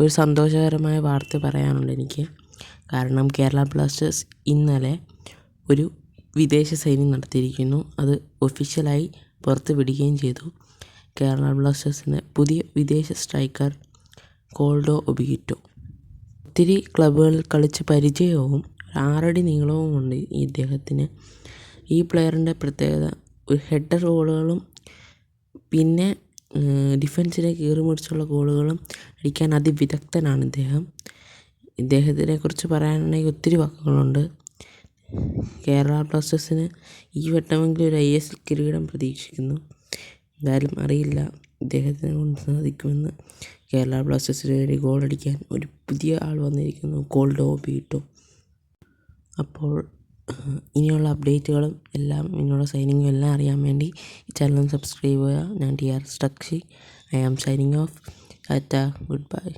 ഒരു സന്തോഷകരമായ വാർത്ത പറയാനുണ്ട് എനിക്ക്. കാരണം കേരള ബ്ലാസ്റ്റേഴ്സ് ഇന്നലെ ഒരു വിദേശ സൈന്യം നടത്തിയിരിക്കുന്നു. അത് ഒഫീഷ്യലായി പുറത്ത് വിടുകയും ചെയ്തു. കേരള ബ്ലാസ്റ്റേഴ്സിന്റെ പുതിയ വിദേശ സ്ട്രൈക്കർ കോൾഡോ ഒബിഗിറ്റോ ഒത്തിരി ക്ലബ്ബുകളിൽ കളിച്ച് പരിചയവും ആറടി നീളവും ഉണ്ട് ഈ ഇദ്ദേഹത്തിന്. ഈ പ്ലെയറിന്റെ പ്രത്യേകത ഒരു ഹെഡർ ഗോളുകളും പിന്നെ ഡിഫൻസിനെ കീറി മുറിച്ചുള്ള ഗോളുകളും അടിക്കാൻ അതിവിദഗ്ധനാണ് ഇദ്ദേഹം. ഇദ്ദേഹത്തിനെ കുറിച്ച് പറയാനാണെങ്കിൽ ഒത്തിരി വാക്കുകളുണ്ട്. കേരള ബ്ലാസ്റ്റേഴ്സിന് ഈ വട്ടമെങ്കിലും ഒരു ഐ എസ് എൽ കിരീടം പ്രതീക്ഷിക്കുന്നു. എന്തായാലും അറിയില്ല ഇദ്ദേഹത്തിനെ കൊണ്ട് സാധിക്കുമെന്ന്. കേരള ബ്ലാസ്റ്റേഴ്സിന് വേണ്ടി ഗോളടിക്കാൻ ഒരു പുതിയ ആൾ വന്നിരിക്കുന്നു. കോൾഡോ ബീട്ടോ അപ്പോൾ ഇനിയുള്ള അപ്ഡേറ്റുകളും എല്ലാം ഇനിയുള്ള സൈനിങ്ങും എല്ലാം അറിയാൻ വേണ്ടി ഈ ചാനൽ സബ്സ്ക്രൈബ് ചെയ്യുക. ഞാൻ T R സ്ട്രക്ഷി I am signing off tata good bye